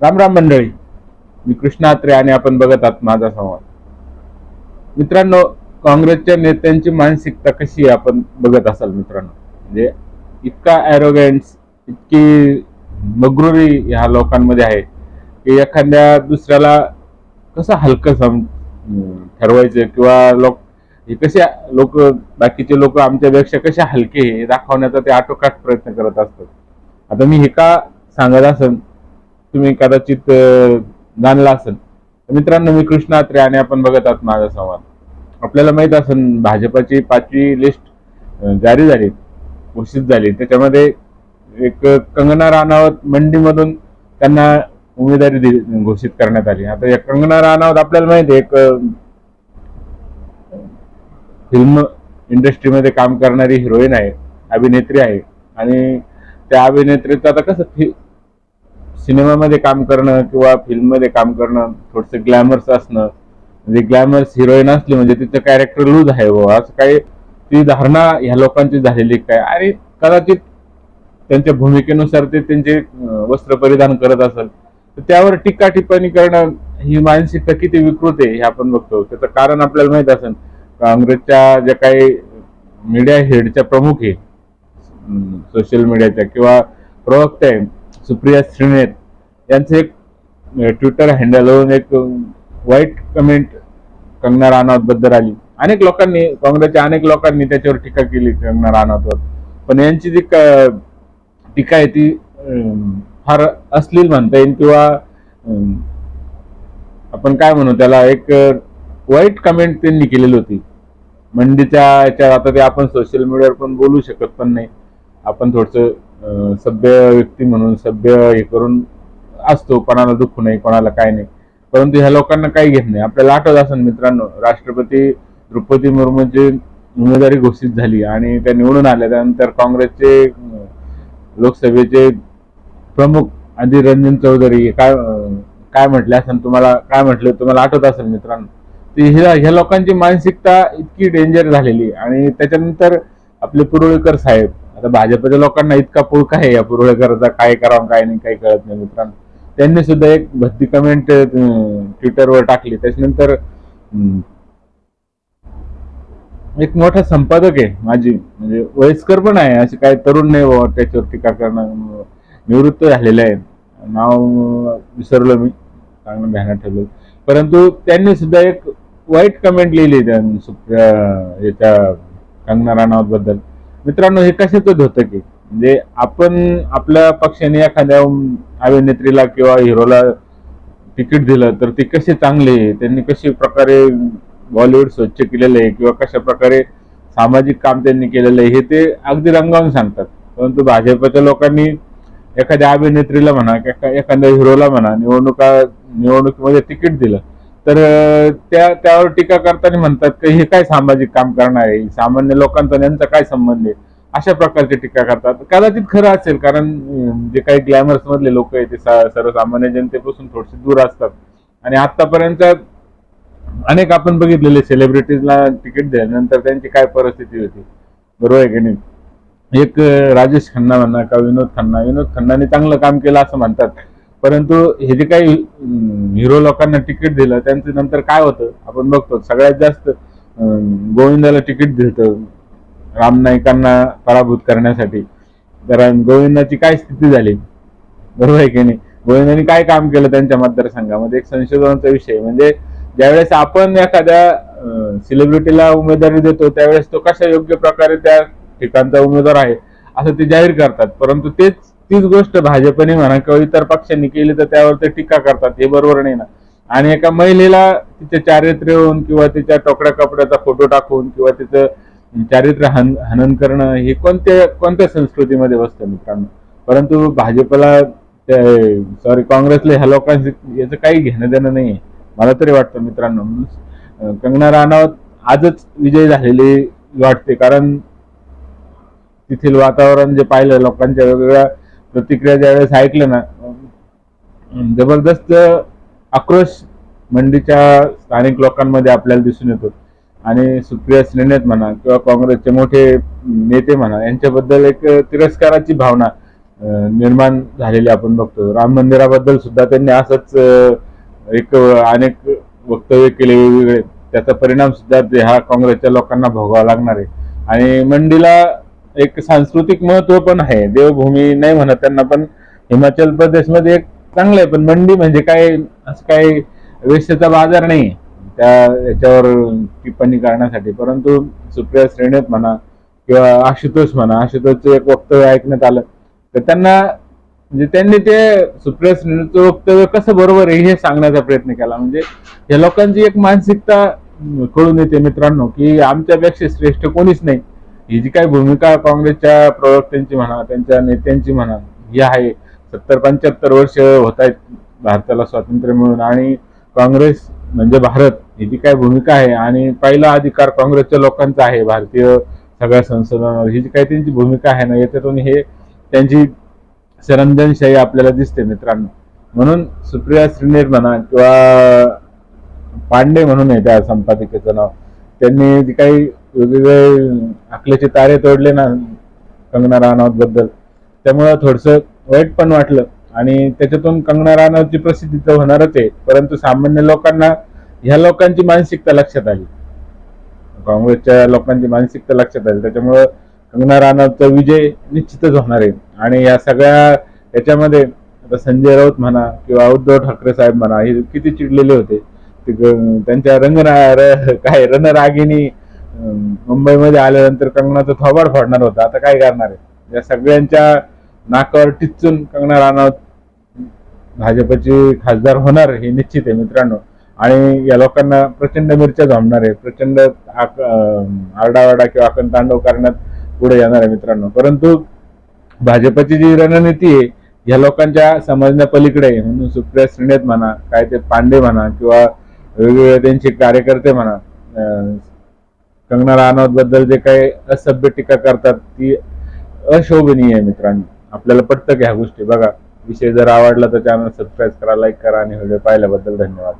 राम राम मंडळी. मी कृष्णात्रे आणि आपण बघत आहात माझा संवाद. मित्रांनो काँग्रेसच्या नेत्यांची मानसिकता कशी आहे आपण बघत असाल मित्रांनो? म्हणजे इतका ॲरोगन्स इतकी मगरुरी ह्या लोकांमध्ये आहे की एखाद्या दुसऱ्याला कसं हलकं सम ठरवायचं किंवा लोक हे कसे लोक बाकीचे लोक आमच्यापेक्षा कसे हलके हे दाखवण्याचा ते आटोकाट प्रयत्न करत असतात. आता मी हे का सांगत असन तुम्ही कदाचित जाणला असेल. मित्रांनो मी कृष्णा अत्रे आणि आपण बघत आहात माझा संवाद आपल्याला माहीत असेल भाजपाची पाचवी लिस्ट जारी झाली घोषित झाली. त्याच्यामध्ये एक कंगना राणावत मंडीमधून त्यांना उमेदवारी दिली घोषित करण्यात आली. आता या कंगना राणावत आपल्याला माहिती आहे एक फिल्म इंडस्ट्रीमध्ये काम करणारी हिरोईन आहे अभिनेत्री आहे. आणि त्या अभिनेत्रीचं आता कसं सिनेमामध्ये काम करणं किंवा फिल्ममध्ये काम करणं थोडंसं ग्लॅमर्स असणं म्हणजे ग्लॅमर्स हिरोईन असली म्हणजे तिचं कॅरेक्टर लूज आहे बुवा. असं काही ती धारणा ह्या लोकांची झालेली काय? आणि कदाचित त्यांच्या भूमिकेनुसार ते त्यांचे वस्त्र परिधान करत असत तर त्यावर टीका टिप्पणी करणं ही मानसिकता किती विकृत आहे हे आपण बघतो. त्याचं कारण आपल्याला माहीत असेल. काँग्रेसच्या ज्या काही मीडिया हेडच्या प्रमुख आहे सोशल मीडियाच्या किंवा प्रवक्ते सुप्रिया श्रीनेत त्यांचं एक ट्विटर हँडलवरून एक वाईट कमेंट कंगना राणावत बद्दल आली. अनेक लोकांनी काँग्रेसच्या अनेक लोकांनी त्याच्यावर टीका केली कंगना राणावतवर. पण यांची जी टीका आहे ती फार अश्लील म्हणता येईल किंवा आपण काय म्हणू त्याला एक वाईट कमेंट त्यांनी केलेली होती. मंडीच्या याच्यावर आता ते आपण सोशल मीडियावर पण बोलू शकत पण नाही. आपण थोडस सभ्य व्यक्ती म्हणून सभ्य हे करून असतो कोणाला दुःख नाही कोणाला काय नाही परंतु ह्या लोकांना काही घेत नाही. आपल्याला आठवत असेल मित्रांनो राष्ट्रपती द्रौपदी मुर्मूची उमेदवारी घोषित झाली आणि त्या निवडून आल्या. त्यानंतर काँग्रेसचे लोकसभेचे प्रमुख अधीर रंजन चौधरी काय काय म्हटले असेल तुम्हाला काय म्हटले तुम्हाला आठवत असेल मित्रांनो? ती ह्या ह्या लोकांची मानसिकता इतकी डेंजर झालेली आणि त्याच्यानंतर आपले पुरुळेकर साहेब आता भाजपच्या लोकांना इतका पुळका आहे या पुरुळेकरचा काय करावं काय नाही काही कळत नाही मित्रांनो. त्यांनी सुद्धा एक भक्ती कमेंट ट्विटरवर टाकली. त्याच्यानंतर एक मोठा संपादक आहे माझी म्हणजे वयस्कर पण आहे. असे काही तरुण नाही बाबा त्याच्यावर टीका करणं. निवृत्त झालेलं आहे नाव विसरलो मी. चांगलं ध्यानात ठेवलं. परंतु त्यांनी सुद्धा एक वाईट कमेंट लिहिली त्या सुप्रिया याच्या कंगना राणावत बद्दल मित्रांनो हे कशाच होतं की म्हणजे आपण आपल्या पक्षाने एखाद्या अभिनेत्रीला किंवा हिरोला तिकीट दिलं तर ती कशी चांगली आहे? त्यांनी कशी प्रकारे बॉलिवूड स्वच्छ केलेलं आहे किंवा कशा प्रकारे सामाजिक काम त्यांनी केलेलं आहे हे ते अगदी रंगावून सांगतात. परंतु भाजपच्या लोकांनी एखाद्या अभिनेत्रीला म्हणा एखाद्या हिरोला म्हणा निवडणुका निवडणुकीमध्ये तिकीट दिलं तर त्या त्यावर टीका करताना म्हणतात की हे काय सामाजिक काम करणार आहे? सामान्य लोकांचा त्यांचा काय संबंध आहे? अशा प्रकारची टीका करतात. कदाचित खरं असेल कारण जे काही ग्लॅमर्स मधले लोक आहेत ते सर्वसामान्य जनतेपासून थोडेसे दूर असतात. आणि आतापर्यंत अनेक आपण बघितलेले सेलिब्रिटीजला तिकीट दिल्यानंतर त्यांची काय परिस्थिती होती? बरोबर आहे की नाही? एक राजेश खन्ना म्हणा का विनोद खन्ना. विनोद खन्नाने चांगलं काम केलं असं म्हणतात. परंतु हे जे काही हिरो लोकांना तिकीट दिलं त्यांचं नंतर काय होतं? आपण बघतो सगळ्यात जास्त गोविंदाला तिकीट दिलं रामनायकांना पराभूत करण्यासाठी. तर गोविंदाची काय स्थिती झाली? बरोबर आहे की नाही? गोविंदांनी काय काम केलं त्यांच्या मतदारसंघामध्ये? एक संशोधनाचा विषय म्हणजे ज्यावेळेस आपण एखाद्या सेलिब्रिटीला उमेदवारी देतो त्यावेळेस तो कशा योग्य प्रकारे त्या ठिकाणचा उमेदवार आहे असं ते जाहीर करतात. परंतु तेच तीच गोष्ट भाजपने म्हणा किंवा इतर पक्षांनी केली तर त्यावर ते टीका करतात. हे बरोबर नाही ना? आणि एका महिलेला तिचे चारित्र्य होऊन किंवा तिच्या टोकड्या कपड्याचा फोटो टाकून किंवा तिचं चारित्र्य हन हनन करणं हे कोणत्या कोणत्या संस्कृतीमध्ये बसतं मित्रांनो? परंतु भाजपला सॉरी काँग्रेसला ह्या लोकांचं याचं काही घेणं देणं नाही मला तरी वाटतं मित्रांनो कंगना राणावत आजच विजय झालेली वाटते. कारण तेथील वातावरण जे पाहिलं लोकांच्या वेगवेगळ्या प्रतिक्रिया ज्यावेळेस ऐकलं ना जबरदस्त आक्रोश मंडीच्या स्थानिक लोकांमध्ये आपल्याला दिसून येतो. आणि सुप्रिया सिनेत म्हणा किंवा काँग्रेसचे मोठे नेते म्हणा यांच्याबद्दल एक तिरस्काराची भावना निर्माण झालेली आपण बघतो. राम मंदिराबद्दल सुद्धा त्यांनी असंच एक अनेक वक्तव्य केले वेगवेगळे. त्याचा परिणाम सुद्धा ह्या काँग्रेसच्या लोकांना भोगावा लागणार आहे. आणि मंडीला एक सांस्कृतिक महत्त्व पण आहे. देवभूमी नाही म्हणत त्यांना पण हिमाचल प्रदेशमध्ये एक चांगलं आहे. पण मंडी म्हणजे काय? असं काही वेश्याचा बाजार नाही. त्या याच्यावर टिप्पणी करण्यासाठी. परंतु सुप्रिया श्रेणीत म्हणा किंवा आशुतोष म्हणा आशुतोषचं एक वक्तव्य ऐकण्यात आलं. तर त्यांना म्हणजे त्यांनी ते सुप्रिया श्रेणीचं वक्तव्य कसं बरोबर आहे हे सांगण्याचा प्रयत्न केला. म्हणजे या लोकांची एक मानसिकता कळून येते मित्रांनो की आमच्यापेक्षा श्रेष्ठ कोणीच नाही. ही जी काही भूमिका काँग्रेसच्या प्रवक्त्यांची म्हणा त्यांच्या नेत्यांची म्हणा ही आहे. सत्तर पंच्याहत्तर वर्ष होत आहेत भारताला स्वातंत्र्य मिळून आणि काँग्रेस म्हणजे भारत ही जी भूमिका आहे आणि पहिला अधिकार काँग्रेसच्या लोकांचा आहे भारतीय सगळ्या संसदांवर. ही जी काही त्यांची भूमिका आहे ना याच्यातून हे त्यांची सरंजनशाही आपल्याला दिसते मित्रांनो. म्हणून सुप्रिया श्रीनेर म्हणा किंवा पांडे म्हणून आहे त्या संपादिकेचं नाव. त्यांनी जे काही वेगवेगळे आखल्याचे तारे तोडले ना कंगना राणावत बद्दल. त्यामुळं थोडस वाईट पण वाटलं. आणि त्याच्यातून कंगना राणावतची प्रसिद्धी तर होणारच आहे. परंतु सामान्य लोकांना ह्या लोकांची मानसिकता लक्षात आली. काँग्रेसच्या लोकांची मानसिकता लक्षात आली. त्याच्यामुळं कंगना राणावतचा विजय निश्चितच होणार आहे. आणि या सगळ्या याच्यामध्ये आता संजय राऊत म्हणा किंवा उद्धव ठाकरे साहेब म्हणा हे किती चिडलेले होते. त्यांच्या रंगना र- काय रणरागिनी मुंबईमध्ये आल्यानंतर कंगनाचं थोबाड फोडणार होता. आता काय करणार आहे? या सगळ्यांच्या नाकावर टिचून कंगना राणावत भाजपचे खासदार होणार हे निश्चित आहे मित्रांनो. आणि या लोकांना प्रचंड मिरच्या जमणार आहे प्रचंड आक- आरडाओरडा किंवा आकण तांडव करण्यात पुढे येणार आहे मित्रांनो. परंतु भाजपची जी रणनीती आहे या लोकांच्या समजण्या पलीकडे म्हणून सुप्रिया श्रीनेत म्हणा काय ते पांडे म्हणा किंवा वेगवेगळे त्यांचे कार्यकर्ते म्हणा अं, कंगना राणावत बद्दल जे काही असभ्य टीका करतात ती अशोभनीय आहे मित्रांनो. आपल्याला पटतं की ह्या गोष्टी. बघा विषय जर आवडला तर चॅनल सबस्क्राईब करा लाईक करा आणि व्हिडिओ पाहिल्याबद्दल धन्यवाद.